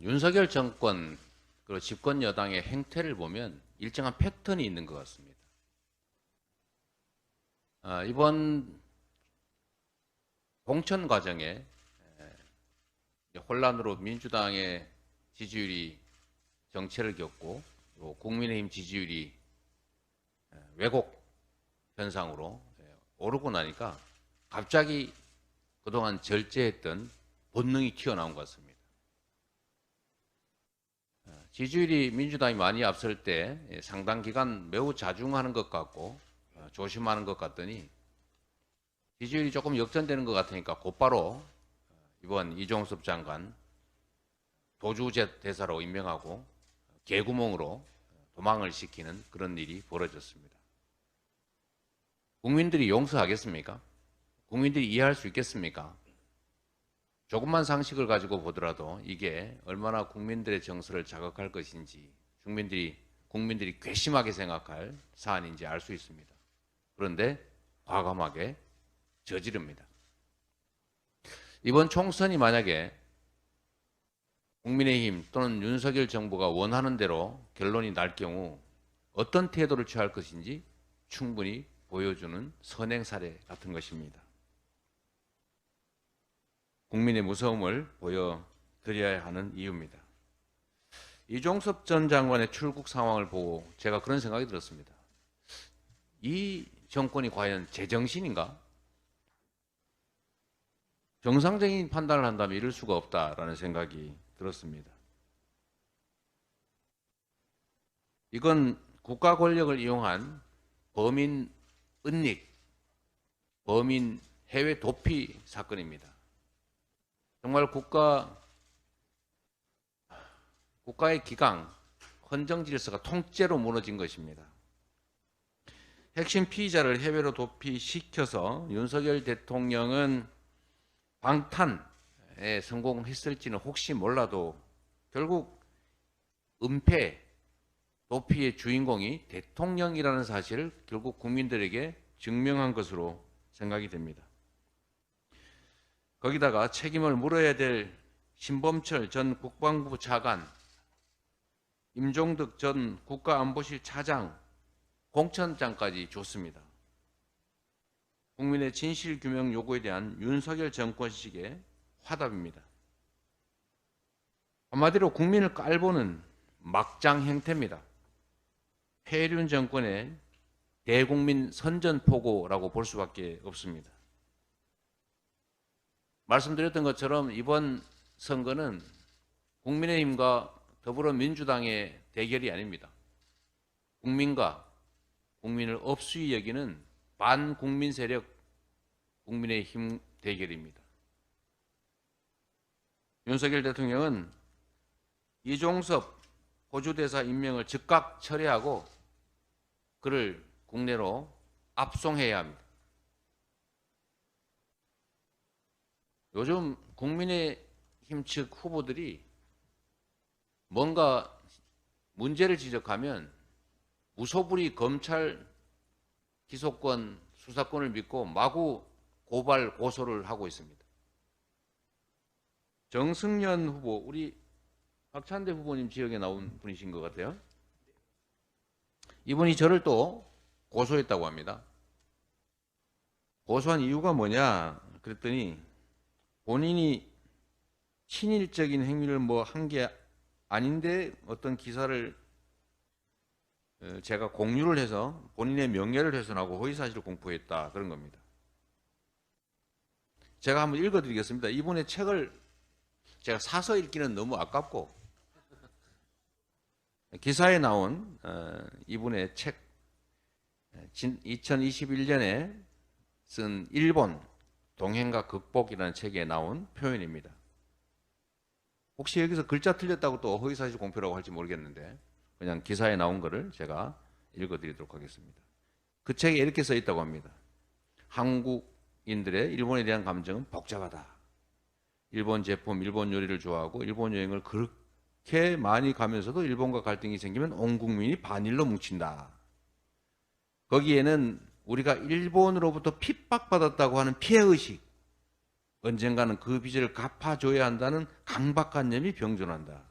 윤석열 정권 그리고 집권 여당의 행태를 보면 일정한 패턴이 있는 것 같습니다. 아, 이번 공천 과정에 혼란으로 민주당의 지지율이 정체를 겪고 또 국민의힘 지지율이 에, 왜곡 현상으로 에, 오르고 나니까 갑자기 그동안 절제했던 본능이 튀어나온 것 같습니다. 어, 지지율이 민주당이 많이 앞설 때 예, 상당 기간 매우 자중하는 것 같고 어, 조심하는 것 같더니 지지율이 조금 역전되는 것 같으니까 곧바로 어, 이번 이종섭 장관 도주제 대사로 임명하고 개구멍으로 도망을 시키는 그런 일이 벌어졌습니다. 국민들이 용서하겠습니까? 국민들이 이해할 수 있겠습니까? 조금만 상식을 가지고 보더라도 이게 얼마나 국민들의 정서를 자극할 것인지 국민들이 국민들이 괘씸하게 생각할 사안인지 알 수 있습니다. 그런데 과감하게 저지릅니다. 이번 총선이 만약에 국민의힘 또는 윤석열 정부가 원하는 대로 결론이 날 경우 어떤 태도를 취할 것인지 충분히 보여주는 선행 사례 같은 것입니다. 국민의 무서움을 보여드려야 하는 이유입니다. 이종섭 전 장관의 출국 상황을 보고 제가 그런 생각이 들었습니다. 이 정권이 과연 제정신인가? 정상적인 판단을 한다면 이럴 수가 없다라는 생각이 들었습니다. 이건 국가 권력을 이용한 범인 은닉, 범인 해외 도피 사건입니다. 정말 국가 국가의 기강, 헌정 질서가 통째로 무너진 것입니다. 핵심 피의자를 해외로 도피시켜서 윤석열 대통령은 방탄에 성공했을지는 혹시 몰라도 결국 은폐, 도피의 주인공이 대통령이라는 사실을 결국 국민들에게 증명한 것으로 생각이 됩니다. 거기다가 책임을 물어야 될 신범철 전 국방부 차관, 임종득 전 국가안보실 차장, 공천장까지 줬습니다. 국민의 진실 규명 요구에 대한 윤석열 정권식의 화답입니다. 한마디로 국민을 깔보는 막장 행태입니다. 폐륜 정권의 대국민 선전포고라고 볼 수밖에 없습니다. 말씀드렸던 것처럼 이번 선거는 국민의힘과 더불어민주당의 대결이 아닙니다. 국민과 국민을 업수히 여기는 반국민 세력 국민의힘 대결입니다. 윤석열 대통령은 이종섭 호주대사 임명을 즉각 철회하고 그를 국내로 압송해야 합니다. 요즘 국민의힘 측 후보들이 뭔가 문제를 지적하면 무소불위 검찰 기소권 수사권을 믿고 마구 고발 고소를 하고 있습니다. 정승연 후보 우리 박찬대 후보님 지역에 나온 분이신 것 같아요. 이분이 저를 또 고소했다고 합니다. 고소한 이유가 뭐냐 그랬더니 본인이 친일적인 행위를 뭐 한 게 아닌데 어떤 기사를 어, 제가 공유를 해서 본인의 명예를 훼손하고 허위사실을 공포했다 그런 겁니다. 제가 한번 읽어드리겠습니다. 이분의 책을 제가 사서 읽기는 너무 아깝고 기사에 나온 어, 이분의 책 2021년에 쓴 일본 동행과 극복이라는 책에 나온 표현입니다. 혹시 여기서 글자 틀렸다고 또 허위사실 공표라고 할지 모르겠는데 그냥 기사에 나온 거를 제가 읽어드리도록 하겠습니다. 그 책에 이렇게 써 있다고 합니다. 한국인들의 일본에 대한 감정은 복잡하다. 일본 제품, 일본 요리를 좋아하고 일본 여행을 그렇게 많이 가면서도 일본과 갈등이 생기면 온 국민이 반일로 뭉친다. 거기에는 우리가 일본으로부터 핍박받았다고 하는 피해의식, 언젠가는 그 빚을 갚아줘야 한다는 강박관념이 병존한다.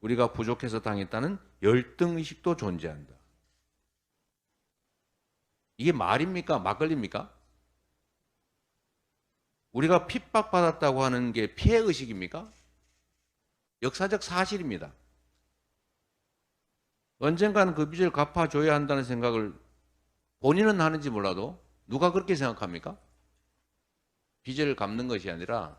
우리가 부족해서 당했다는 열등 의식도 존재한다. 이게 말입니까? 막걸리입니까? 우리가 핍박받았다고 하는 게 피해 의식입니까? 역사적 사실입니다. 언젠가는 그 빚을 갚아줘야 한다는 생각을 본인은 하는지 몰라도 누가 그렇게 생각합니까? 빚을 갚는 것이 아니라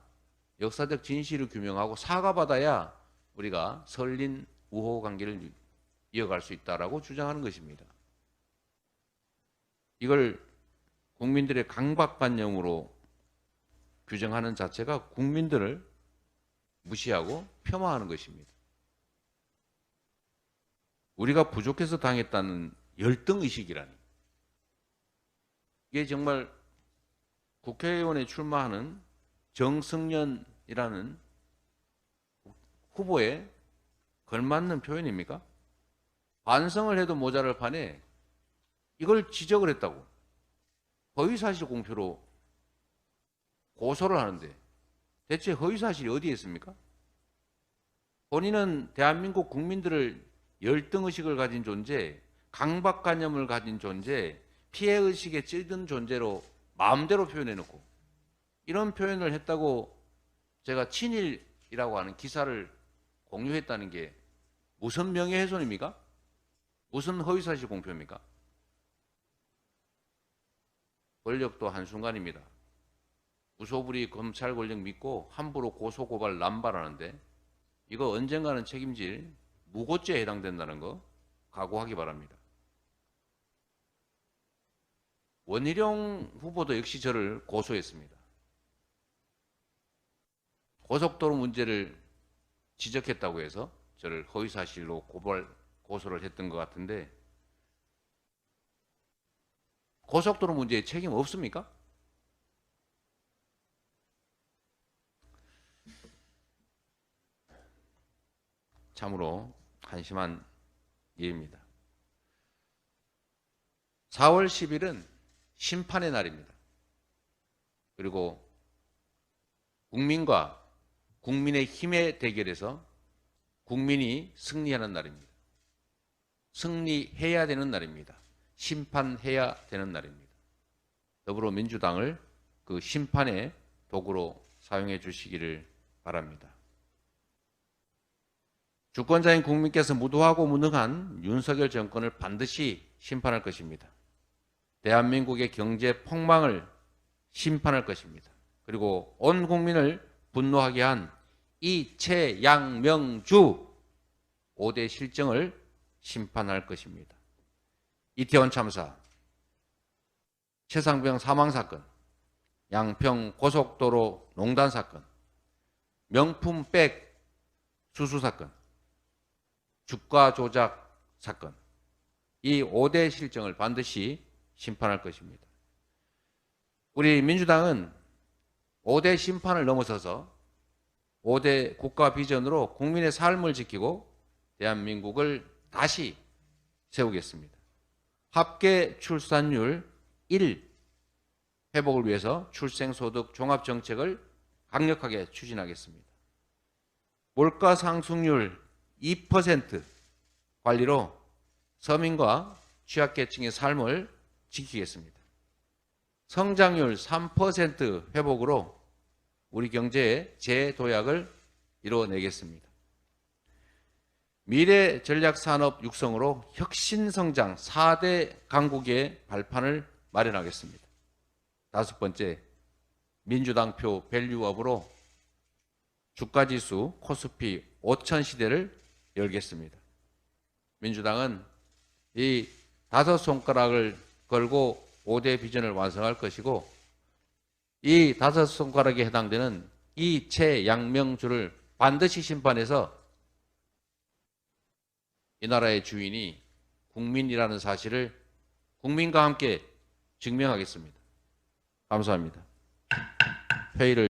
역사적 진실을 규명하고 사과받아야 우리가 설린 우호 관계를 이어갈 수 있다라고 주장하는 것입니다. 이걸 국민들의 강박관념으로 규정하는 자체가 국민들을 무시하고 폄하하는 것입니다. 우리가 부족해서 당했다는 열등 의식이라니. 이게 정말 국회의원에 출마하는 정승련이라는 후보에 걸맞는 표현입니까? 반성을 해도 모자랄 판에 이걸 지적을 했다고 허위사실 공표로 고소를 하는데 대체 허위사실이 어디에 있습니까? 본인은 대한민국 국민들을 열등의식을 가진 존재, 강박관념을 가진 존재, 피해 의식에 찌든 존재로 마음대로 표현해 놓고 이런 표현을 했다고 제가 친일이라고 하는 기사를 공유했다는 게 무슨 명예훼손입니까? 무슨 허위사실 공표입니까? 권력도 한순간입니다. 무소불위 검찰 권력 믿고 함부로 고소고발 남발하는데 이거 언젠가는 책임질 무고죄에 해당된다는 거 각오하기 바랍니다. 원희룡 후보도 역시 저를 고소했습니다. 고속도로 문제를 지적했다고 해서 저를 허위사실로 고발 고소를 했던 것 같은데 고속도로 문제에 책임 없습니까? 참으로 한심한 일입니다. 4월 10일은 심판의 날입니다. 그리고 국민과 국민의 힘의 대결에서 국민이 승리하는 날입니다. 승리해야 되는 날입니다. 심판해야 되는 날입니다. 더불어민주당을 그 심판의 도구로 사용해 주시기를 바랍니다. 주권자인 국민께서 무도하고 무능한 윤석열 정권을 반드시 심판할 것입니다. 대한민국의 경제 폭망을 심판할 것입니다. 그리고 온 국민을 분노하게 한 이채양명주 5대 실정을 심판할 것입니다. 이태원 참사, 최상병 사망 사건, 양평 고속도로 농단 사건, 명품백 수수 사건, 주가 조작 사건, 이 5대 실정을 반드시 심판할 것입니다. 우리 민주당은 5대 심판을 넘어서서 5대 국가 비전으로 국민의 삶을 지키고 대한민국을 다시 세우겠습니다. 합계 출산율 1 회복을 위해서 출생소득 종합정책을 강력하게 추진하겠습니다. 물가 상승률 2% 관리로 서민과 취약계층의 삶을 지키겠습니다. 성장률 3% 회복으로 우리 경제의 재도약을 이루어내겠습니다. 미래 전략 산업 육성으로 혁신 성장 4대 강국의 발판을 마련하겠습니다. 다섯 번째, 민주당표 밸류업으로 주가지수 코스피 5천 시대를 열겠습니다. 민주당은 이 다섯 손가락을 걸고 5대 비전을 완성할 것이고 이 다섯 손가락에 해당되는 이 최양명주를 반드시 심판해서 이 나라의 주인이 국민이라는 사실을 국민과 함께 증명하겠습니다. 감사합니다. 회의를